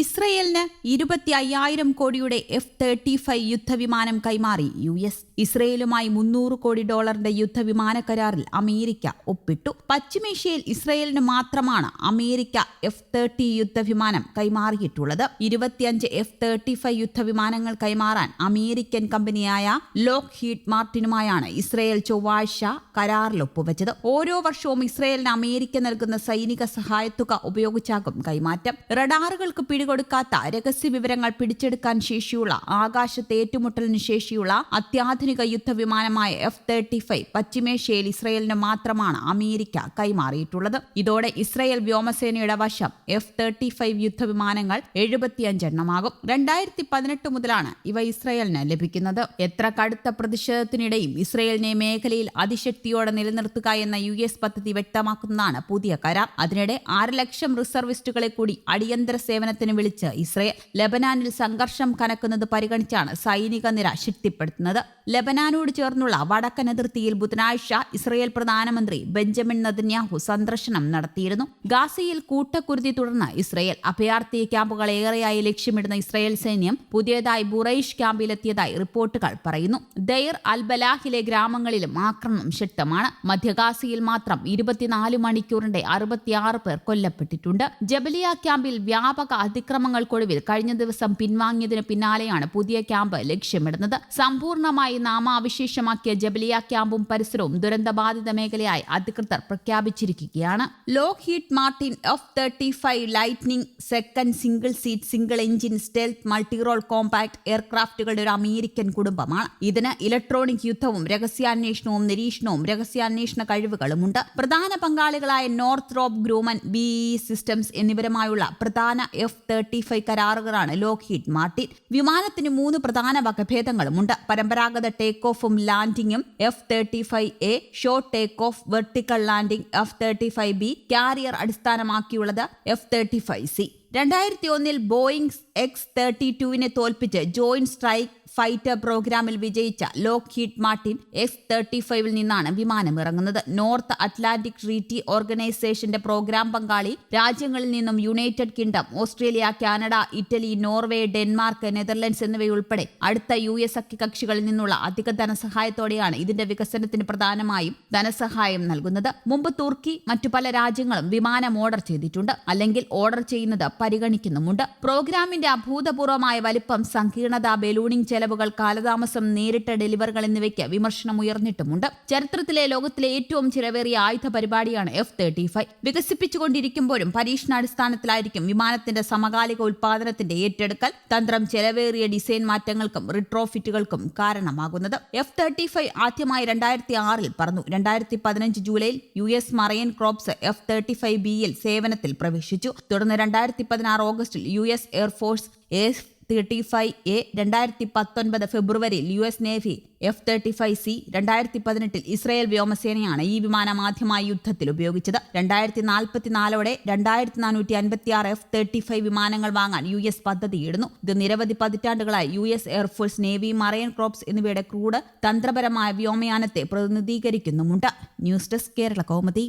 ഇസ്രയേലിന് ഇരുപത്തി അയ്യായിരം കോടിയുടെ എഫ് തേർട്ടി ഫൈവ് യുദ്ധവിമാനം കൈമാറി. യു എസ് ഇസ്രയേലുമായി മുന്നൂറ് കോടി ഡോളറിന്റെ യുദ്ധവിമാന കരാറിൽ അമേരിക്ക ഒപ്പിട്ടു. പശ്ചിമേഷ്യയിൽ ഇസ്രയേലിന് മാത്രമാണ് അമേരിക്ക എഫ് തേർട്ടി യുദ്ധവിമാനം കൈമാറിയിട്ടുള്ളത്. ഇരുപത്തിയഞ്ച് എഫ് തേർട്ടി ഫൈവ് യുദ്ധവിമാനങ്ങൾ കൈമാറാൻ അമേരിക്കൻ കമ്പനിയായ ലോക്ക് ഹീഡ് മാർട്ടിനുമായാണ് ഇസ്രയേൽ ചൊവ്വാഴ്ച കരാറിൽ ഒപ്പുവെച്ചത്. ഓരോ വർഷവും ഇസ്രയേലിന് അമേരിക്ക നൽകുന്ന സൈനിക സഹായത്തുക ഉപയോഗിച്ചാകും കൈമാറ്റം. റഡാറുകൾക്ക് പിടികൊടുക്കാത്ത രഹസ്യ വിവരങ്ങൾ പിടിച്ചെടുക്കാൻ ശേഷിയുള്ള ആകാശത്തെ ഏറ്റുമുട്ടലിന് ശേഷിയുള്ള അത്യാധുനിക യുദ്ധവിമാനമായ എഫ് തേർട്ടി ഫൈവ് പശ്ചിമേഷ്യയിൽ ഇസ്രയേലിന് മാത്രമാണ് അമേരിക്ക കൈമാറിയിട്ടുള്ളത്. ഇതോടെ ഇസ്രയേൽ വ്യോമസേനയുടെ വശം എഫ് തേർട്ടി ഫൈവ് യുദ്ധവിമാനങ്ങൾ എഴുപത്തിയഞ്ചെണ്ണമാകും രണ്ടായിരത്തി പതിനെട്ട് മുതലാണ് ഇവ ഇസ്രയേലിന് ലഭിക്കുന്നത്. എത്ര കടുത്ത പ്രതിഷേധത്തിനിടയും ഇസ്രയേലിനെ മേഖലയിൽ അതിശക്തിയോടെ നിലനിർത്തുക എന്ന യു എസ് പദ്ധതി വ്യക്തമാക്കുന്നതാണ് പുതിയ കരാർ. അതിനിടെ ആറ് ലക്ഷം റിസർവിസ്റ്റുകളെ കൂടി അടിയന്തര സേവനത്തിന് വിളിച്ച് ഇസ്രയേൽ ലബനാനിൽ സംഘർഷം കനക്കുന്നത് പരിഗണിച്ചാണ് സൈനിക നിര ശക്തിപ്പെടുത്തുന്നത്. ലബനാനോട് ചേർന്നുള്ള വടക്കൻ അതിർത്തിയിൽ ബുധനാഴ്ച ഇസ്രയേൽ പ്രധാനമന്ത്രി ബെഞ്ചമിൻ നദന്യാഹു സന്ദർശനം നടത്തിയിരുന്നു. ഗാസയിൽ കൂട്ടക്കുരുതി തുടർന്ന് ഇസ്രയേൽ അഭയാർത്ഥി ക്യാമ്പുകൾ ഏറെയായി ലക്ഷ്യമിടുന്ന ഇസ്രയേൽ സൈന്യം പുതിയതായി ബുറൈഷ് ക്യാമ്പിലെത്തിയതായി റിപ്പോർട്ടുകൾ പറയുന്നു. ദയർ അൽബലാഹിലെ ഗ്രാമങ്ങളിലും ആക്രമണം ശക്തമാണ്. മധ്യഗാസയിൽ മാത്രം ഇരുപത്തിനാല് മണിക്കൂറിന്റെ അറുപത്തിയാറ് പേർ കൊല്ലപ്പെട്ടിട്ടുണ്ട്. ജബലിയ ക്യാമ്പിൽ വ്യാപക അതിക്രമങ്ങൾക്കൊടുവിൽ കഴിഞ്ഞ ദിവസം പിൻവാങ്ങിയതിന് പിന്നാലെയാണ് പുതിയ ക്യാമ്പ് ലക്ഷ്യമിടുന്നത്. സമ്പൂർണമായി നാമാവിശേഷമാക്കിയ ജബലിയ ക്യാമ്പും പരിസരവും ദുരന്തബാധിത മേഖലയായി അധികൃതർ പ്രഖ്യാപിച്ചിരിക്കുകയാണ്. Lockheed Martin F thirty five lightning second single seat single engine stealth multirole compact എയർക്രാഫ്റ്റുകളുടെ ഒരു അമേരിക്കൻ കുടുംബമാണ്. ഇതിന് ഇലക്ട്രോണിക് യുദ്ധവും രഹസ്യാന്വേഷണവും നിരീക്ഷണവും രഹസ്യാന്വേഷണ കഴിവുകളുമുണ്ട്. പ്രധാന പങ്കാളികളായ Northrop Grumman B systems എന്നിവരുമായുള്ള പ്രധാന എഫ് തേർട്ടി ഫൈവ് കരാറുകളാണ് ലോക്ക് ഹീറ്റ് മാർട്ടിൻ. വിമാനത്തിന് മൂന്ന് പ്രധാന വകഭേദങ്ങളുമുണ്ട്. പരമ്പരാഗത ടേക്ക് ഓഫും ലാൻഡിംഗും F thirty five A short take off vertical landing F thirty five B carrier അടിസ്ഥാനമാക്കിയുള്ളത് F thirty five C. രണ്ടായിരത്തി ഒന്നിൽ ബോയിങ് എക്സ് തേർട്ടി ടുവിനെ തോൽപ്പിച്ച് ജോയിന്റ് സ്ട്രൈക്ക് ഫൈറ്റർ പ്രോഗ്രാമിൽ വിജയിച്ച Lockheed Martin X thirty ഫൈവിൽ നിന്നാണ് വിമാനം ഇറങ്ങുന്നത് നോർത്ത് അറ്റ്ലാന്റിക് ട്രീറ്റി ഓർഗനൈസേഷന്റെ പ്രോഗ്രാം പങ്കാളി രാജ്യങ്ങളിൽ നിന്നും United Kingdom Australia Canada Italy Norway Denmark Netherlands എന്നിവയുൾപ്പെടെ അടുത്ത യു എസ് സഖ്യകക്ഷികളിൽ നിന്നുള്ള അധിക ധനസഹായത്തോടെയാണ് ഇതിന്റെ വികസനത്തിന് പ്രധാനമായും ധനസഹായം നൽകുന്നത്. മുമ്പ് തുർക്കി മറ്റു പല രാജ്യങ്ങളും വിമാനം ഓർഡർ ചെയ്തിട്ടുണ്ട്. അല്ലെങ്കിൽ ഓർഡർ ചെയ്യുന്നത് പരിഗണിക്കുന്നുമുണ്ട്. പ്രോഗ്രാമിന്റെ അഭൂതപൂർവമായ വലിപ്പം സങ്കീർണത ബലൂണിംഗ് ചെലവുകൾ കാലതാമസം നേരിട്ട ഡെലിവറുകൾ എന്നിവയ്ക്ക് വിമർശനം ഉയർന്നിട്ടുമുണ്ട് ചരിത്രത്തിലെ ലോകത്തിലെ ഏറ്റവും ചിലവേറിയ ആയുധ പരിപാടിയാണ് എഫ് തേർട്ടി ഫൈവ്. വികസിപ്പിച്ചുകൊണ്ടിരിക്കുമ്പോഴും പരീക്ഷണാടിസ്ഥാനത്തിലായിരിക്കും വിമാനത്തിന്റെ സമകാലിക ഉൽപാദനത്തിന്റെ ഏറ്റെടുക്കൽ. തന്ത്രം ചെലവേറിയ ഡിസൈൻ മാറ്റങ്ങൾക്കും റിട്രോഫിറ്റുകൾക്കും കാരണമാകുന്നത്. എഫ് തേർട്ടി ഫൈവ് ആദ്യമായി രണ്ടായിരത്തി ആറിൽ പറന്നു. രണ്ടായിരത്തി പതിനഞ്ച് ജൂലൈയിൽ U S marine corps F thirty five ബിയിൽ സേവനത്തിൽ പ്രവേശിച്ചു. തുടർന്ന് രണ്ടായിരത്തി പതിനാറ് ഓഗസ്റ്റിൽ U S air force F thirty five A രണ്ടായിരത്തി പത്തൊൻപത് ഫെബ്രുവരിയിൽ U S navy F thirty five C രണ്ടായിരത്തി പതിനെട്ടിൽ ഇസ്രായേൽ വ്യോമസേനയാണ് ഈ വിമാനം ആദ്യമായി യുദ്ധത്തിൽ ഉപയോഗിച്ചത്. രണ്ടായിരത്തി നാൽപ്പത്തിനാലോടെ രണ്ടായിരത്തി നാനൂറ്റി അൻപത്തി ആറ് എഫ് തേർട്ടി ഫൈവ് വിമാനങ്ങൾ വാങ്ങാൻ യു എസ് പദ്ധതിയിടുന്നു ഇത് നിരവധി പതിറ്റാണ്ടുകളായി U S air force navy marine corps എന്നിവയുടെ ക്രൂഡ് തന്ത്രപരമായ വ്യോമയാനത്തെ പ്രതിനിധീകരിക്കുന്നുമുണ്ട്. News desk Kerala Kaumudi.